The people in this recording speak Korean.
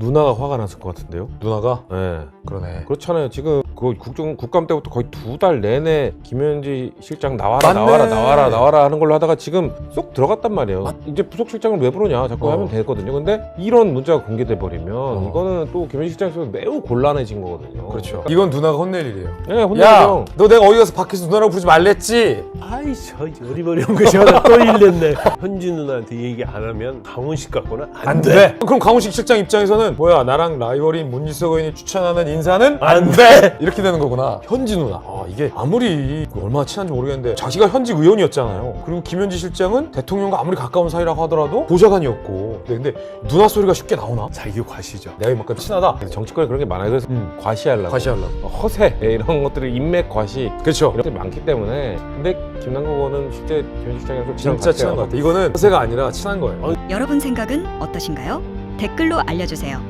누나가 화가 났을 것 같은데요? 누나가 네. 그러네. 그렇잖아요. 지금 그 국정 국감 때부터 거의 두 달 내내 김현지 실장 나와라 맞네. 나와라 나와라 나와라 하는 걸로 하다가 지금 쏙 들어갔단 말이에요. 이제 부속 실장을 왜 부르냐 자꾸 어. 하면 되거든요. 근데 이런 문자가 공개돼 버리면 이거는 또 김현지 실장에서 매우 곤란해진 거거든요. 그렇죠. 이건 누나가 혼낼 일이에요. 네, 야, 혼내요. 너 내가 어디 가서 밖에서 누나라고 부르지 말랬지? 아이 저 어리버리한 거 제가 또 일냈네 현지 누나한테 얘기 안 하면 강훈식 갖고는 안, 안 돼. 돼. 그럼 강훈식 실장 입장에서는 뭐야 나랑 라이벌인 문지석 의원이 추천하는 인사는 안 돼. 이렇게 되는 거구나. 현지 누나. 아, 이게 아무리 얼마나 친한지 모르겠는데 자기가 현직 의원이었잖아요. 그리고 김현지 실장은 대통령과 아무리 가까운 사이라고 하더라도 보좌관이었고. 네, 근데, 근데 누나 소리가 쉽게 나오나? 자기 과시죠 내가 이만큼 친하다. 정치권에 그런 게 많아요. 그래서 음. 과시하려고. 과시하려고. 어, 허세 예, 이런 것들을 인맥 과시 그렇죠. 이런 게 많기 때문에 근데 김남국 의원은 실제 김현지 실장이랑 좀 친한 진짜 것 친한 것 같아요. 같아. 이거는 허세가 아니라 친한 거예요. 여러분 생각은 어떠신가요? 댓글로 알려주세요.